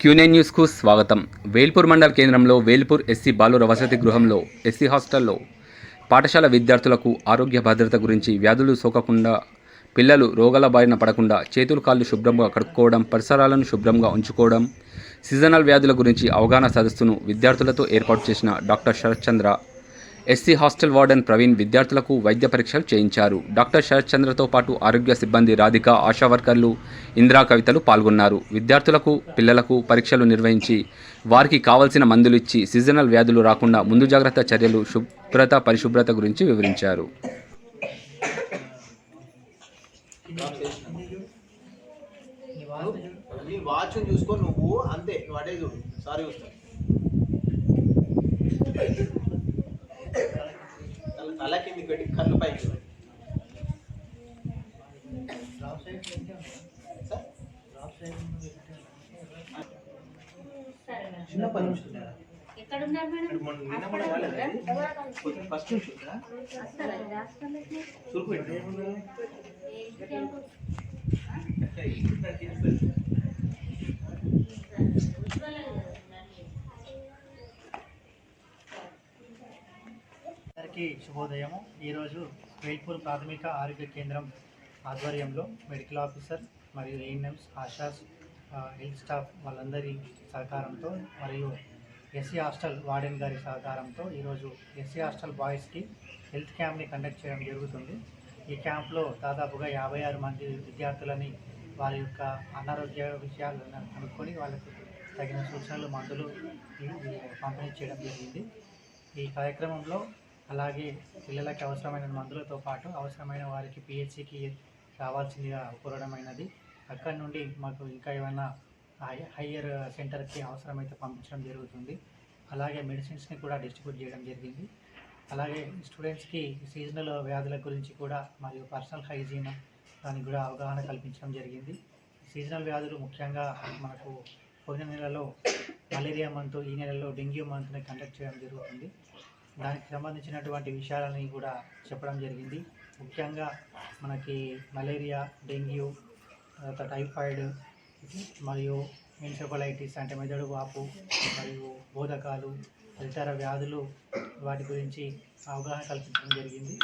క్యూనే న్యూస్కు స్వాగతం. వేల్పూర్ మండల కేంద్రంలో వేల్పూర్ ఎస్సీ బాలుర వసతి గృహంలో ఎస్సీ హాస్టల్లో పాఠశాల విద్యార్థులకు ఆరోగ్య భద్రత గురించి వ్యాధులు సోకకుండా పిల్లలు రోగాల బారిన పడకుండా చేతులు కాళ్ళు శుభ్రంగా కడుక్కోవడం పరిసరాలను శుభ్రంగా ఉంచుకోవడం సీజనల్ వ్యాధుల గురించి అవగాహన సదస్సును విద్యార్థులతో ఏర్పాటు చేసిన doctor Sharathchandra SC hostel warden Praveen విద్యార్థులకు వైద్య పరీక్షలు చేయించారు. డాక్టర్ శరత్ చంద్రతో పాటు ఆరోగ్య సిబ్బంది రాధిక ఆశా వర్కర్లు ఇందిరా కవితలు పాల్గొన్నారు. విద్యార్థులకు పిల్లలకు పరీక్షలు నిర్వహించి వారికి కావలసిన మందులు ఇచ్చి సీజనల్ వ్యాధులు రాకుండా ముందు జాగ్రత్త చర్యలు శుభ్రత పరిశుభ్రత గురించి వివరించారు. వాచ్ చూసుకో నువ్వు అంతే నువ్వు అడే చూడు. సారీ చిన్న పని ఉంటుందా? మేడం ఫస్ట్ ఉంటుందా? అందరికీ శుభోదయము ఈరోజు వేల్పూర్ ప్రాథమిక ఆరోగ్య కేంద్రం ఆధ్వర్యంలో మెడికల్ ఆఫీసర్ మరియు ఏఎన్ఎంస్ ఆశాస్ హెల్త్ స్టాఫ్ వాళ్ళందరి సహకారంతో మరియు ఎస్సీ హాస్టల్ వార్డెన్ గారి సహకారంతో ఈరోజు ఎస్సీ హాస్టల్ బాయ్స్కి హెల్త్ క్యాంప్ని కండక్ట్ చేయడం జరుగుతుంది. ఈ క్యాంప్లో దాదాపుగా యాభై ఆరు మంది విద్యార్థులని వారి యొక్క అనారోగ్య విషయాలను కనుక్కొని వాళ్ళకు తగిన సూచనలు మందులు పంపిణీ చేయడం జరిగింది. ఈ కార్యక్రమంలో అలాగే పిల్లలకి అవసరమైన మందులతో పాటు అవసరమైన వారికి పిహెచ్సికి రావాల్సిందిగా కోరడమైనది. అక్కడి నుండి మాకు ఇంకా ఏమైనా హై- హయ్యర్ సెంటర్కి అవసరమైతే పంపించడం జరుగుతుంది. అలాగే మెడిసిన్స్ని కూడా డిస్ట్రిబ్యూట్ చేయడం జరిగింది. అలాగే స్టూడెంట్స్కి సీజనల్ వ్యాధుల గురించి కూడా మరియు పర్సనల్ హైజీన్ దానికి కూడా అవగాహన కల్పించడం జరిగింది. సీజనల్ వ్యాధులు ముఖ్యంగా మనకు పోయిన నెలలో మలేరియా మంత్ ఈ నెలలో డెంగ్యూ మంత్ని కండక్ట్ చేయడం జరుగుతుంది. దానికి సంబంధించినటువంటి విషయాలని కూడా చెప్పడం జరిగింది. ముఖ్యంగా మనకి మలేరియా డెంగ్యూ తర్వాత టైఫాయిడ్ మరియు ఎన్సెఫలైటిస్ అంటే మెదడు వాపు మరియు బోధకాలు ఇతర వ్యాధులు వాటి గురించి అవగాహన కల్పించడం జరిగింది.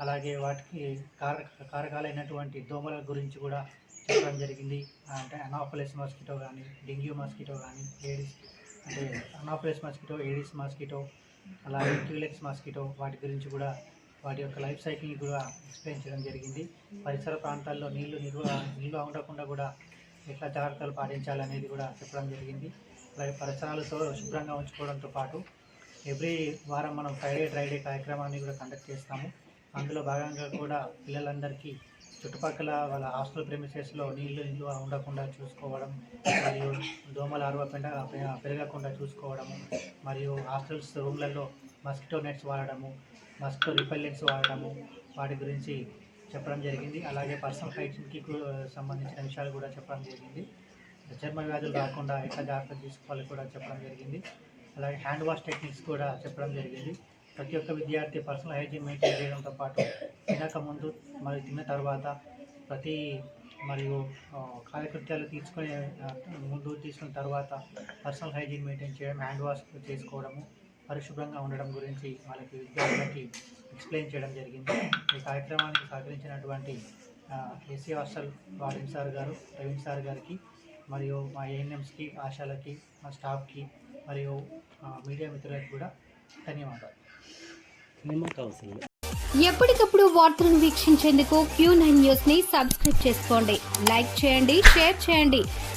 అలాగే వాటికి కారక కారకాలైనటువంటి దోమల గురించి కూడా చెప్పడం జరిగింది. అంటే అనాఫలస్ మాస్కిటో కానీ డెంగ్యూ మాస్కిటో కానీ ఏడిస్ అంటే అనాఫలస్ మాస్కిటో ఏడిస్ మాస్కిటో అలాగే క్యూలెక్స్ మాస్కిటో వాటి గురించి కూడా వాటి యొక్క లైఫ్ సైకిల్ని కూడా ఎక్స్ప్లెయిన్ చేయడం జరిగింది. పరిసర ప్రాంతాల్లో నీళ్ళు నిల్వ నిల్వ ఉండకుండా కూడా ఎట్లా జాగ్రత్తలు పాటించాలనేది కూడా చెప్పడం జరిగింది. అలాగే పరిసరాలతో శుభ్రంగా ఉంచుకోవడంతో పాటు ఎవ్రీ వారం మనం ఫ్రైడే డ్రైడే కార్యక్రమాన్ని కూడా కండక్ట్ చేస్తాము. అందులో భాగంగా కూడా పిల్లలందరికీ చుట్టుపక్కల వాళ్ళ హాస్టల్ ప్రెమిసెస్లో నీళ్ళు నిల్వ ఉండకుండా చూసుకోవడం మరియు దోమల అరవ పెరగకుండా చూసుకోవడము మరియు హాస్టల్స్ రూమ్లలో మస్కిటో నెట్స్ వాడడము మస్ట్ రిపెల్లెంట్స్ వాడటము వాటి గురించి చెప్పడం జరిగింది. అలాగే పర్సనల్ హైజీన్కి సంబంధించిన విషయాలు కూడా చెప్పడం జరిగింది. చర్మ వ్యాధులు రాకుండా ఎట్లా జాగ్రత్తలు తీసుకోవాలి కూడా చెప్పడం జరిగింది. అలాగే హ్యాండ్ వాష్ టెక్నిక్స్ కూడా చెప్పడం జరిగింది. ప్రతి ఒక్క విద్యార్థి పర్సనల్ హైజీన్ మెయింటైన్ చేయడంతో పాటు తినక ముందు మరియు తిన్న తర్వాత ప్రతి మరియు కార్యకృత్యాలు కాలకృత్యాలు తీసుకునే ముందు తీసుకున్న తర్వాత పర్సనల్ హైజీన్ మెయింటైన్ చేయడం హ్యాండ్ వాష్ చేసుకోవడము పరిశుభ్రంగా ఉండడం గురించి వాళ్ళకి విద్యార్థులకి ఎక్స్ప్లెయిన్ చేయడం జరిగింది. ఈ కార్యక్రమానికి సహకరించినటువంటి ఎస్సీ హాస్టల్ వార్డెన్ సార్ గారు ప్రవీణ్ సార్ గారికి మరియు మా ఏఎన్ఎంస్కి ఆశాలకి మా స్టాఫ్కి మరియు మీడియా మిత్రులకు కూడా ధన్యవాదాలు. ఎప్పటికప్పుడు వార్తలను వీక్షించేందుకు క్యూ నైన్ న్యూస్ని సబ్స్క్రైబ్ చేసుకోండి. లైక్ చేయండి షేర్ చేయండి.